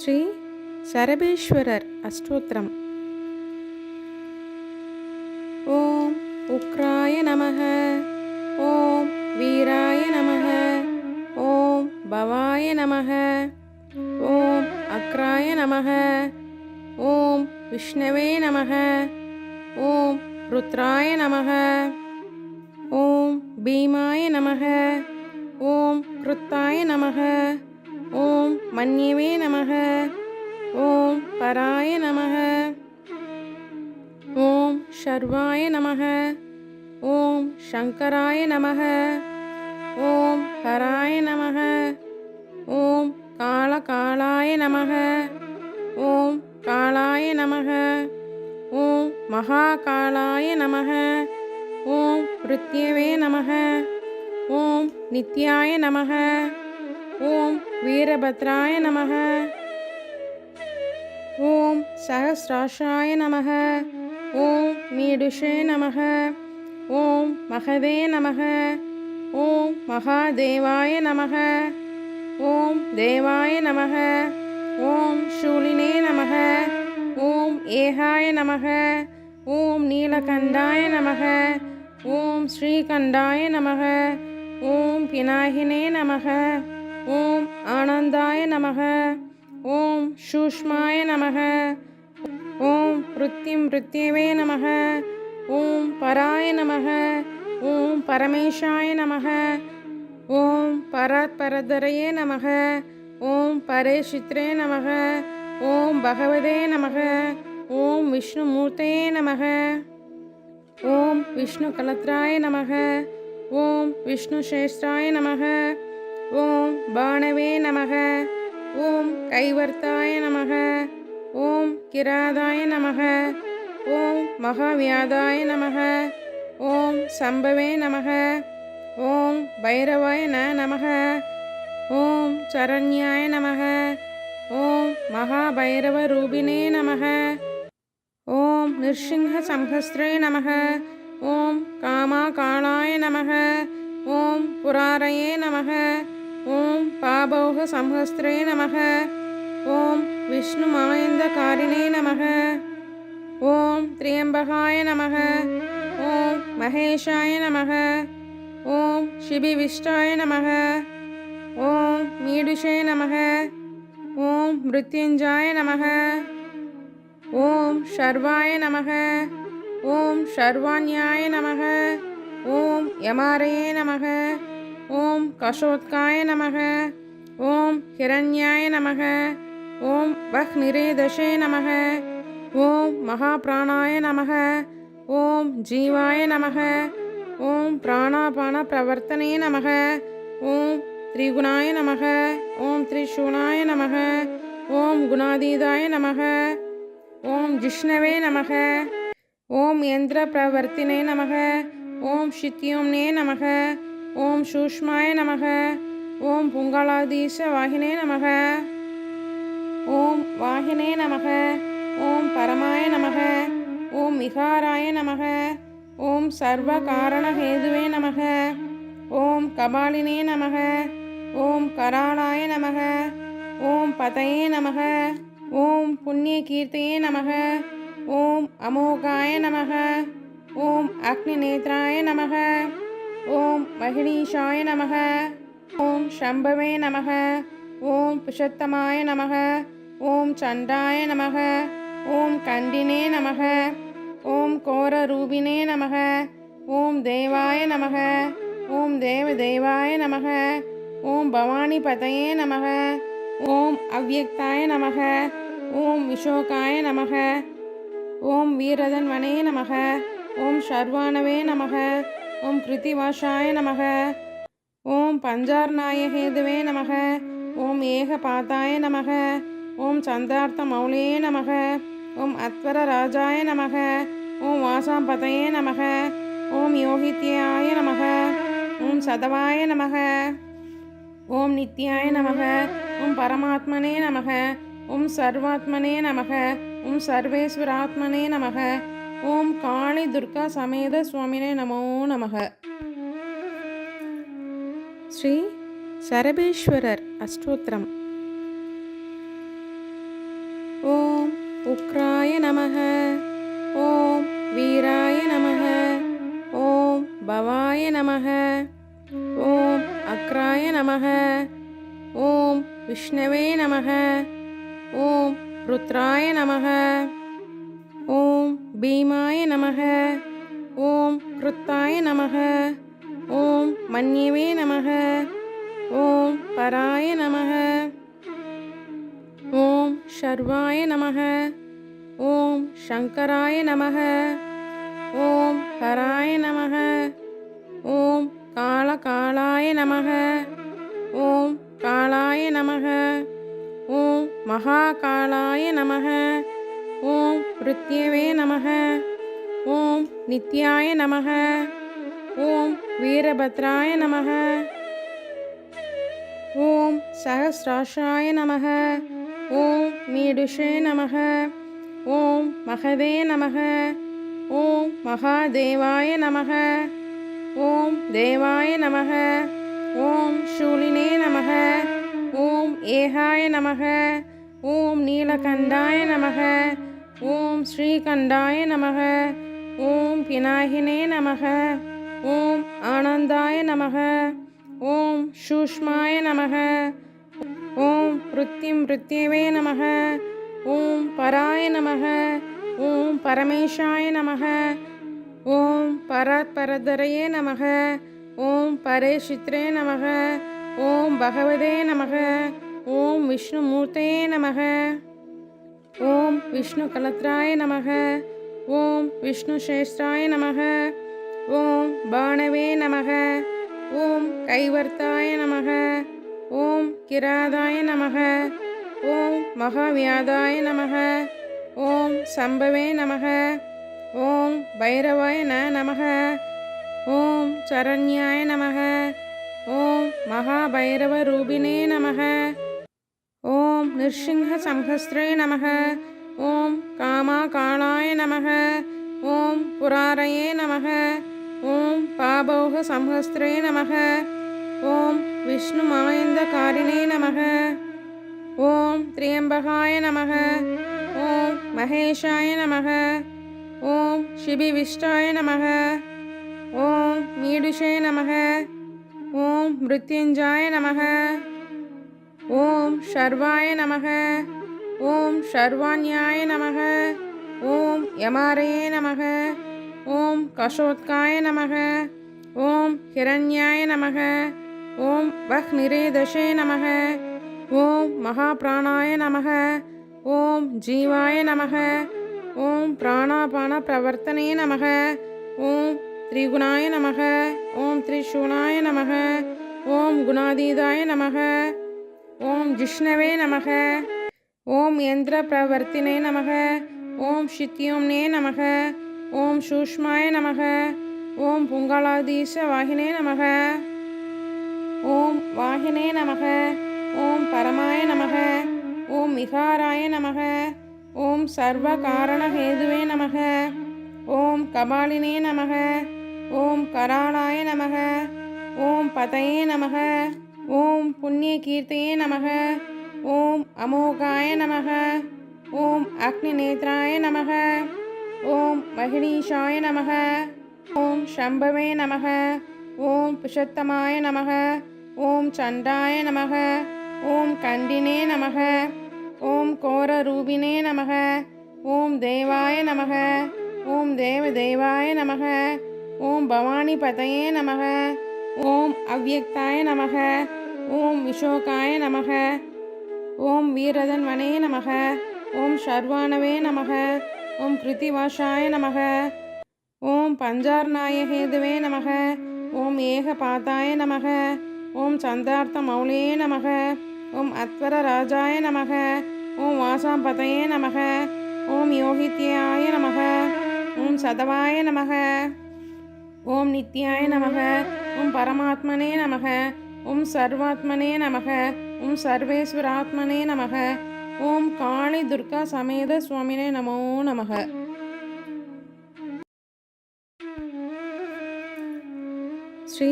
ஸ்ரீ சரபேஸ்வரர் அஷ்டோத்திரம். ஓம் உக்ராய நமக. ஓம் வீராய நமக. ஓம் பவாய நமக. ஓம் அக்ராய நமக. ஓம் விஷ்ணவே நமக. ஓம் ருத்ராய நமக. ஓம் பீமாய நமக. ஓம் கிருத்தாய நமக. ஓம் மன்யவே நமக. ஓம் பராய நமக. ஓம் ஷர்வாய நமக. ஓம் சங்கராய நமக. ஓம் ஹராய நமக. ஓம் காலகாலாய நமக. ஓம் காலாய நமக. ஓம் மகாகாலாய நமக. ஓம் ருத்யவே நமக. ஓம் நித்யாய நமக. ஓம் வீரபத்ராய நமக ஓம் சஹசிராஷாய நமக ஓம் மீடுஷே நமக ஓம் மகதே நமக ஓம் மகாதேவாய நமக ஓம் தேவாய நமக ஓம் சூலினே நமக ஓம் ஏகாய நமக ஓம் நீலகண்டாய நமக ஓம் ஸ்ரீகண்டாய நமக ஓம் பினாகினே நமக ஓம் ஆனந்தாய நமக ஓம் சூஷ்மாய நமக ஓம் ருத்திம் ருத்யவே நமக ஓம் பராய நமக ஓம் பரமேஷாய நமக ஓம் பராத் பரதரையே நமக ஓம் பரேஷித்ரே நமக ஓம் பகவதே நமக ஓம் விஷ்ணுமூர்த்தையே நமக ஓம் விஷ்ணு கலத்ராய நமக ஓம் விஷ்ணு சேஷ்டாய நமக ஓம் பானவே நமக ஓம் கைவர்த்தாய நமக ஓம் கிராதாய நமக ஓம் மகாவியாதாய நமக ஓம் சம்பவே நமக ஓம் பைரவாய ந நமக ஓம் சரண்யாய நமக ஓம் மகாபைரவ ரூபினே நமக ஓம் நிருசிம்ஹசம்ஹஸ்ரே நமக ஓம் காமா காளாய நமக ஓம் புராரயே நமக ஓம் பாபோக சம்ஹஸ்திரே நமக. ஓம் விஷ்ணு விஷ்ணுமாயந்தகாரிணே நமக. ஓம் திரியம்பகாய நமக. ஓம் மகேஷாய நமக. ஓம் சிபிவிஷ்டாய நமக. ஓம் மீடுஷே நமக. ஓம் மிருத்யுஞ்சாய நமக. ஓம் ஷர்வாய நமக. ஓம் ஷர்வாண்யாய நமக. ஓம் யமாரயே நமக. ஓம் கஷோத்காய நமக ஓம் ஹிரண்யாய நமக ஓம் வஹ்நிரேதஷே நமக ஓம் மகாபிராணாய நமக ஓம் ஜீவாய நமக ஓம் பிராணாபான பிரவர்த்தனே நமக ஓம் திரிகுணாய நமக ஓம் திரிசூனாய நமக ஓம் குணாதீதாய நமக ஓம் ஜிஷ்ணவே நமக ஓம் யந்திர பிரவர்த்தினே நமக ஓம் ஷித்யோம்னே நமக ஓம் சூஷ்மாய நமக ஓம் புங்களாதீச வாகினே நமக ஓம் வாகினே நமக ஓம் பரமாய நமக ஓம் விகாராய நமக ஓம் சர்வ காரணஹேதுவே நமக ஓம் கபாலினே நமக ஓம் கராளாய நமக ஓம் பதையே நமக ஓம் புண்ணிய கீர்த்தையே நமக ஓம் அமோகாய நமக ஓம் அக்னி அக்னிநேத்ராய நமக ஓம் மகிழீஷாய நமக ஓம் சம்பவே நமக ஓம் புஷத்தமாய நமக ஓம் சண்டாய நமக ஓம் கண்டினே நமக ஓம் கோரரூபிணே நமக ஓம் தேவாய நமக ஓம் தேவ தேவாய நமக ஓம் பவானி பதையே நமக ஓம் அவ்யக்தாய நமக ஓம் விஷோகாய நமக ஓம் வீரதன்வனே நமக ஓம் சர்வானவே நமக ஓம் கிருத்திவாஷாய நமக ஓம் பஞ்சார்நாயகேதுவே நமக ஓம் ஏகபாதாய நமக ஓம் சந்தார்த்த மௌலே நமக ஓம் அத்வரராஜாய நமக ஓம் வாசாம்பதயே நமக ஓம் யோகித்யாய நமக ஓம் சதவாய நமக ஓம் நித்யாய நமக ஓம் பரமாத்மனே நமக ஓம் சர்வாத்மனே நமக ஓம் சர்வேஸ்வராத்மனே நமக ஓம் காளி துர்கா சமேத சுவாமினே நமோ நமக. ஸ்ரீ சரபேஸ்வரர் அஷ்டோத்திரம். ஓம் உக்ராய நமக. ஓம் வீராய நமக. ஓம் பவாய நமக. ஓம் அக்ராய நமக. ஓம் விஷ்ணவே நமக. ஓம் ருத்ராய நமக. பீமாய நமக. ஓம் கிருத்தாய நமக. ஓம் மன்யவே நமக. ஓம் பராய நமக. ஓம் ஷர்வாய நமக. ஓம் சங்கராய நமக. ஓம் கராய நமக. ஓம் காலகாலாய நமக. ஓம் காலாய நமக. ஓம் மகாகாலாய நமக. ருத்யவே நமக ஓம் நித்யாய நமக ஓம் வீரபத்ராய நமக ஓம் சகசிராஷாய நமக ஓம் மீடுஷே நமக ஓம் மகதே நமக ஓம் மகாதேவாய நமக ஓம் தேவாய நமக ஓம் சூலினே நமக ஓம் ஏகாய நமக ஓம் நீலகண்டாய நமக ஓம் ஸ்ரீகண்டாய நமக ஓம் பினாகினே நமக ஓம் ஆனந்தாய நமக ஓம் சூஷ்மாய நமக ஓம் ருத்திம் ருத்யவே நமக ஓம் பராய நமக ஓம் பரமேஷாய நமக ஓம் பராத் பரதரையே நமக ஓம் பரேஷித்ரே நமக ஓம் பகவதே நமக ஓம் விஷ்ணுமூர்த்தையே நமக ஓம் விஷ்ணு கலத்ராய நமக. ஓம் விஷ்ணு சேஷ்டாய நமக. ஓம் பாணவே நமக. ஓம் கைவர்த்தாய நமக. ஓம் கிராதாய நமக. ஓம் மகாவியாதாய நமக. ஓம் சம்பவே நமக. ஓம் பைரவாய ந நமக. ஓம் சரண்யாய நமக. ஓம் மகாபைரவ ரூபினே நமக. ஓம் நிர்சிங்க சம்ஹஸ்ரே நமக. ஓம் காமா காளாய நமக. ஓம் புராரையே நமக. ஓம் பாபோக சம்ஹஸ்ரே நமக. ஓம் விஷ்ணு மாயந்த காரிணே நமக. ஓம் திரியம்பகாய நமக. ஓம் மகேஷாய நமக. ஓம் ஷிபிவிஷ்டாய நமக. ஓம் மீடுஷே நமக. ஓம் மிருத்யுஞ்சாய நமக. ஓம் ஷர்வாய நமக ஓம் ஷர்வாண்யாய நமக ஓம் யமாரயே நமக ஓம் கஷோத்காய நமக ஓம் ஹிரண்யாய நமக ஓம் வஹ்நிரேதசே நமக ஓம் மகாபிராணாய நமக ஓம் ஜீவாய நமக ஓம் பிராணாபான பிரவர்த்தனே நமக ஓம் त्रिगुणाय नमः ॐ त्रिशूणाय नमः ॐ गुणादीदाय नमः ஓம் ஜிஷ்ணவே நமக ஓம் யந்திர பிரவர்த்தினே நமக ஓம் ஷித்யோம்னே நமக ஓம் சூஷ்மாய நமக ஓம் புங்களாதீச வாகினே நமக ஓம் வாகினே நமக ஓம் பரமாய நமக ஓம் விகாராய நமக ஓம் சர்வ காரணஹேதுவே நமக ஓம் கபாலினே நமக ஓம் கராளாய நமக ஓம் பதையே நமக ॐ कपालिने नमः ॐ करालाय नमः ॐ पतये नमः ॐ पुण्यकीर्तये नमः ॐ अमोघाय नमः ॐ अग्निनेत्राय नमः ॐ महिषीशाय नमः ॐ शम्भवे नमः ॐ पुषत्तमाय नमः ॐ चण्डाय नमः ॐ कण्डिने नमः ॐ कोररूपिणे नमः ॐ देवाय नमः ॐ देवदेवाय नमः ॐ भवानीपतये नमः ॐ अव्यक्ताय नमः ॐ विशोकाय नमः ॐ वीरधन्वने नमः ॐ शर्वाणवे नमः ॐ कृतिवासाय नमः ॐ पञ्चार्नायहेतवे नमः ॐ एकपाताय नमः ॐ चन्दार्थमौले नमः ॐ अत्वरराजाय नमः ॐ वासापतये नमः ॐ योगित्याय नमः ॐ सदवाय नमः ॐ नित्याय नमः ஓம் சர்வாத்மனே நமக ஓம் சர்வேஸ்வராத்மனே நமக ஓம் காளி துர்கா சமேத சுவாமினே நமோ நமக. ஸ்ரீ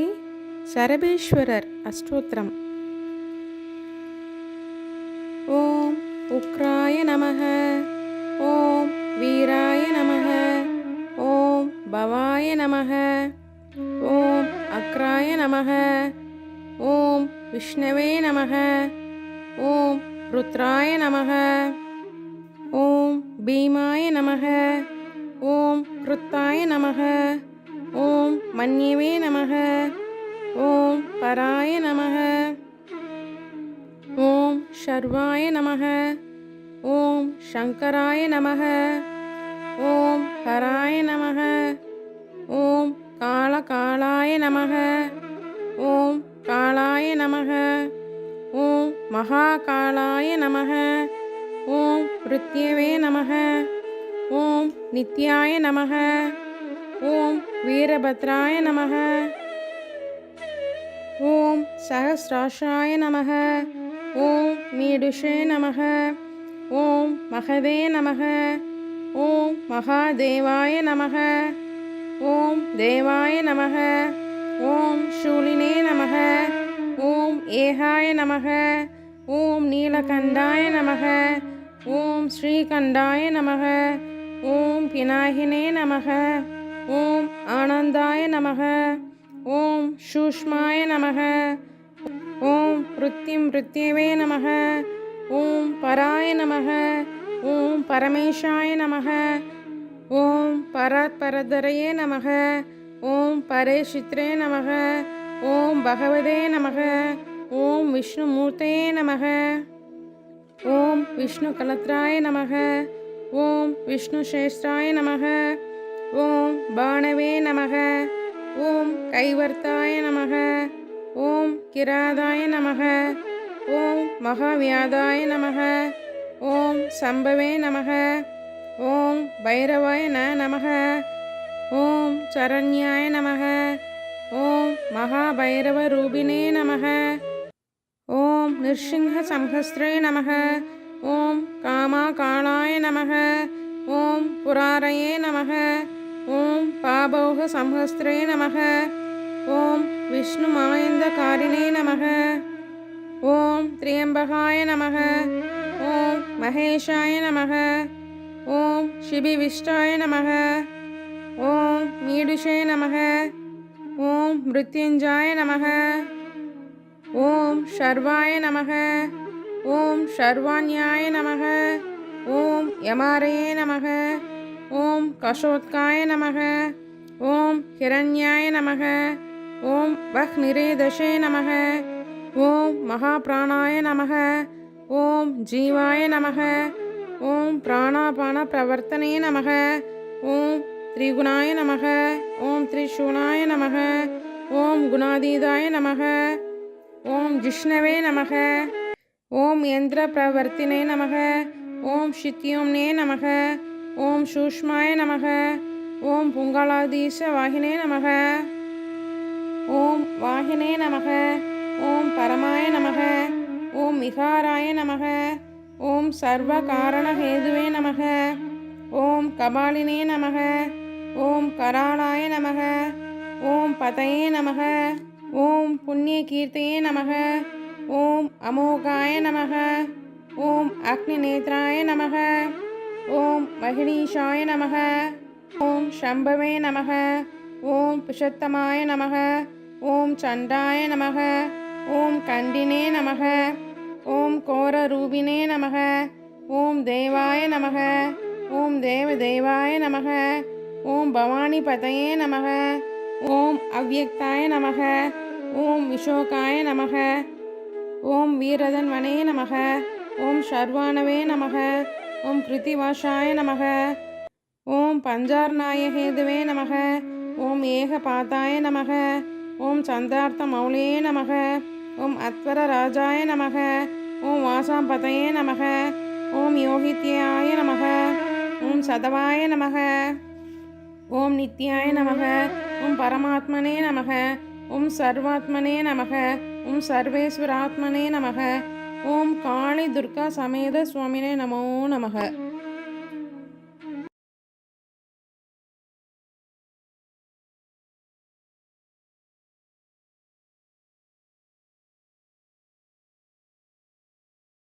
சரபேஸ்வரர் அஷ்டோத்திரம். ஓம் உக்ராய நமக ஓம் வீராய நமக ஓம் பவாய நமக ஓம் அக்ராய நமக ஓம் விஷ்ணவே நமக ஓம் ருத்ராய நமக ஓம் பீமாய நமக ஓம் கிருத்தாய நமக ஓம் மன்யவே நமக ஓம் பராய நமக ஓம் ஷர்வாய நமக ஓம் சங்கராய நமக ஓம் ஹராய நமக ஓம் காலகாலாய நமக ஓம் காளாய நமக. ஓம் மகாகாலாய நமக. ஓம் ருத்யவே நமக. ஓம் நித்யாய நமக. ஓம் வீரபத்ராய நமக. ஓம் சகசிராஷாய நமக. ஓம் மீடுஷே நமக. ஓம் மகதே நமக. ஓம் மகாதேவாய நமக. ஓம் தேவாய நமக. ஓம் சூலினே நமக ஓம் ஏகாய நமக ஓம் நீலகண்டாய நமக ஓம் ஸ்ரீகண்டாய நமக ஓம் பினாகினே நமக ஓம் ஆனந்தாய நமக ஓம் சூஷ்மாய நமக ஓம் ருத்திம் ருத்யவே நமக ஓம் பராய நமக ஓம் பரமேஷாய நமக ஓம் பராத்பரதரையே நமக ஓம் பரேஷித்ரே நமக ஓம் பகவதே நமக ஓம் விஷ்ணுமூர்த்தயே நமக ஓம் விஷ்ணு கலத்ராய நமக ஓம் விஷ்ணு சேஷ்டாய நமக ஓம் பாணவே நமக ஓம் கைவர்த்தாய நமக ஓம் கிராதாய நமக ஓம் மகாவியாதாய நமக ஓம் சம்பவே நமக ஓம் பைரவாய ந நமக ஓம் சரண்யாய நமக. ஓம் மகாபைரவ ரூபினே நமக. ஓம் நிருசிங்கசம்ஹஸ்ரே நமக. ஓம் காமா காளாய நமக. ஓம் புராரையே நமக. ஓம் பாபோக சம்ஹஸ்திரே நமக. ஓம் விஷ்ணு மாயந்தகாரிணே நமக. ஓம் திரியம்பகாய நமக. ஓம் மகேஷாய நமக. ஓம் சிபிவிஷ்டாய நமக. ஓம் மீடுஷே நமக ஓம் மிருத்யுஞ்சாய நமக ஓம் ஷர்வாய நமக ஓம் ஷர்வாண்யாய நமக ஓம் யமாரயே நமக ஓம் கஷோத்காய நமக ஓம் ஹிரண்யாய நமக ஓம் பஹ்நிரேதஷே நமக ஓம் மகாபிராணாய நமக ஓம் ஜீவாய நமக ஓம் பிராணாபான பிரவர்த்தனே நமக ஓம் ஸ்ரீகுணாய நமக ஓம் திரிசூனாய நமக ஓம் குணாதீதாய நமக ஓம் ஜிஷ்ணவே நமக ஓம் யந்திர பிரவர்த்தினே நமக ஓம் ஷித்யோம்னே நமக ஓம் சூஷ்மாய நமக ஓம் புங்களாதீச வாகினே நமக ஓம் வாகினே நமக ஓம் பரமாய நமக ஓம் விகாராய நமக ஓம் சர்வ காரணஹேதுவே நமக ஓம் கபாலினே நமக ஓம் கராளாய நமக ஓம் பதையே நமக ஓம் புண்ணிய கீர்த்தையே நமக ஓம் அமோகாய நமக ஓம் அக்னி நேத்ராய நமக ஓம் மகிழீஷாய நமக ஓம் சம்பவே நமக ஓம் புஷத்தமாய நமக ஓம் சண்டாய நமக ஓம் கண்டினே நமக ஓம் கோரரூபினே நமக ஓம் தேவாய நமக ஓம் தேவதேவாய நமக ஓம் பவானி பதயே நமக ஓம் அவ்யக்தாய நமக ஓம் விஷோகாய நமக ஓம் வீரதன்வனே நமக ஓம் ஷர்வானவே நமக ஓம் கிருத்திவாஷாய நமக ஓம் பஞ்சார்நாயகேதுவே நமக ஓம் ஏகபாதாய நமக ஓம் சந்தார்த்த மௌலியே நமக ஓம் அத்வர ராஜாய நமக ஓம் வாசாம்பதயே நமக ஓம் யோகித்யாய நமக ஓம் சதவாய நமக ஓம் நித்யாய நமக ஓம் பரமாத்மனே நமக ஓம் சர்வாத்மனே நமக ஓம் சர்வேஸ்வராத்மனே நமக ஓம் காளி துர்கா சமேத சுவாமினே நமோ நமக.